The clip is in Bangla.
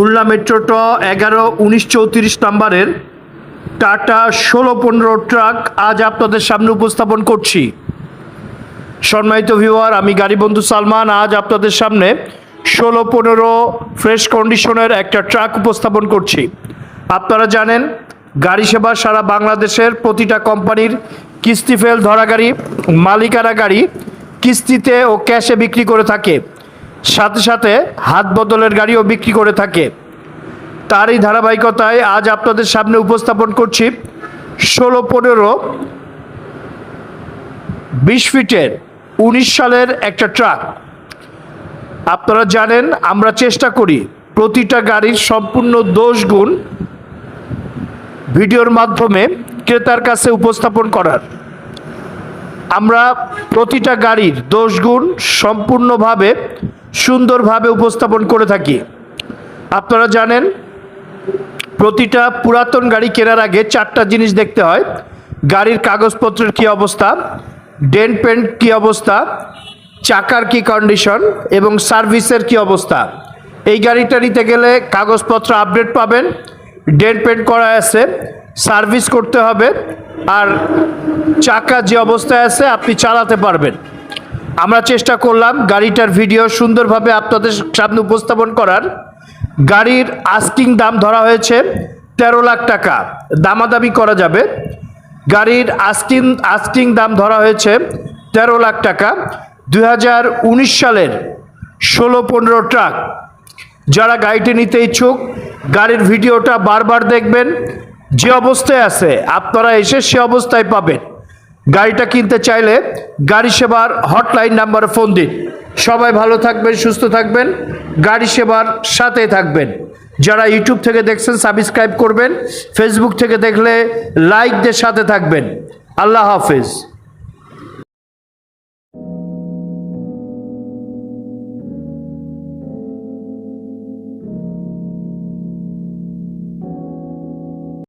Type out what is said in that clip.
খুলনা মেট্রো ট এগারো উনিশ চৌত্রিশ নম্বরের টাটা ষোলো পনেরো ট্রাক আজ আপনাদের সামনে উপস্থাপন করছি। সম্মানিত ভিউয়ার আমি গাড়ি বন্ধু সালমান, আজ আপনাদের সামনে ষোলো পনেরো ফ্রেশ কন্ডিশনের একটা ট্রাক উপস্থাপন করছি। আপনারা জানেন, গাড়ি সেবা সারা বাংলাদেশের প্রতিটা কোম্পানির কিস্তি ফেল ধরা গাড়ি, মালিকানা গাড়ি কিস্তিতে ও ক্যাশে বিক্রি করে থাকে। সাথে সাথে হাত বদলের গাড়িও বিক্রি করে থাকে। তারই ধারাবাহিকতায় আজ আপনাদের সামনে উপস্থাপন করছি ষোলো পনেরো বিশ ফিটের উনিশ সালের একটা ট্রাক। আপনারা জানেন, আমরা চেষ্টা করি প্রতিটা গাড়ির সম্পূর্ণ দোষ গুণ ভিডিওর মাধ্যমে ক্রেতার কাছে উপস্থাপন করার। আমরা প্রতিটা গাড়ির দোষ গুণ সম্পূর্ণভাবে সুন্দরভাবে উপস্থাপন করে থাকি। আপনারা জানেন, প্রতিটা পুরাতন গাড়ি কেনার আগে চারটা জিনিস দেখতে হয়। গাড়ির কাগজপত্রের কি অবস্থা ডেন্ট পেন্ট কি অবস্থা, চাকার কি কন্ডিশন এবং সার্ভিসের কি অবস্থা। এই গাড়িটা নিতে গেলে কাগজপত্র আপডেট পাবেন ডেন্ট পেন্ট করা আছে, সার্ভিস করতে হবে, আর চাকা যে অবস্থায় আছে আপনি চালাতে পারবেন। আমরা চেষ্টা করলাম গাড়িটার ভিডিও সুন্দরভাবে আপনাদের সামনে উপস্থাপন করার। গাড়ির আস্কিং দাম ধরা হয়েছে তেরো লাখ টাকা। দামাদামি করা যাবে। গাড়ির আস্কিং আস্কিং দাম ধরা হয়েছে তেরো লাখ টাকা। দু হাজার উনিশ সালের ষোলো পনেরো ট্রাক। যারা গাড়িটি নিতে ইচ্ছুক, গাড়ির ভিডিওটা বারবার দেখবেন। যে অবস্থায় আছে, আপনারা এসে সে অবস্থায় পাবেন। গাড়িটা কিনতে চাইলে গাড়ি সেবার হটলাইন নাম্বারে ফোন দিন। সবাই ভালো থাকবেন, সুস্থ থাকবেন, গাড়ি সেবার সাথে থাকবেন। যারা ইউটিউব থেকে দেখছেন, সাবস্ক্রাইব করবেন ফেসবুক থেকে দেখলে লাইক দিয়ে সাথে থাকবেন। আল্লাহ হাফেজ।